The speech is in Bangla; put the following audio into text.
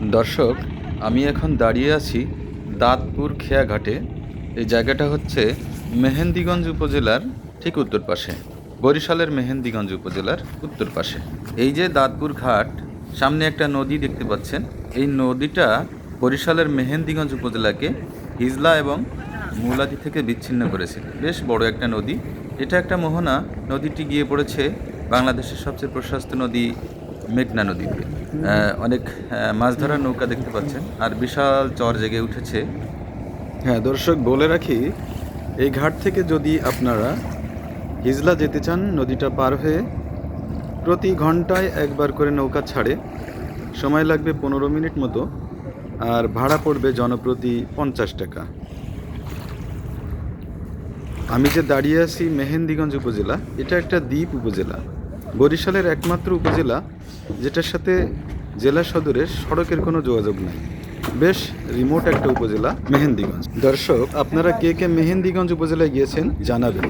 দর্শক, আমি এখন দাঁড়িয়ে আছি দাঁতপুর খেয়াঘাটে। এই জায়গাটা হচ্ছে মেহেন্দিগঞ্জ উপজেলার ঠিক উত্তর পাশে, বরিশালের মেহেন্দিগঞ্জ উপজেলার উত্তর পাশে। এই যে দাঁতপুর ঘাট, সামনে একটা নদী দেখতে পাচ্ছেন। এই নদীটা বরিশালের মেহেন্দিগঞ্জ উপজেলাকে হিজলা এবং মূলাদি থেকে বিচ্ছিন্ন করেছে। বেশ বড় একটা নদী। এটা একটা মোহনা। নদীটি গিয়ে পড়েছে বাংলাদেশের সবচেয়ে প্রশস্ত নদী মেঘনা নদীতে অনেক মাছ ধরার নৌকা দেখতে পাচ্ছেন, আর বিশাল চর জেগে উঠেছে। হ্যাঁ দর্শক, বলে রাখি, এই ঘাট থেকে যদি আপনারা হিজলা যেতে চান, নদীটা পার হয়ে প্রতি ঘন্টায় একবার করে নৌকা ছাড়ে, সময় লাগবে পনেরো মিনিট মতো, আর ভাড়া পড়বে জনপ্রতি পঞ্চাশ টাকা। আমি যে দাঁড়িয়ে আছি মেহেন্দিগঞ্জ উপজেলা, এটা একটা দ্বীপ উপজেলা। বরিশালের একমাত্র উপজেলা, যেটার সাথে জেলা সদরের সড়কের কোনো যোগাযোগ নাই। বেশ রিমোট একটা উপজেলা, মেহেন্দিগঞ্জ। দর্শক, আপনারা কে কে মেহেন্দিগঞ্জ উপজেলায় গিয়েছেন জানাবেন।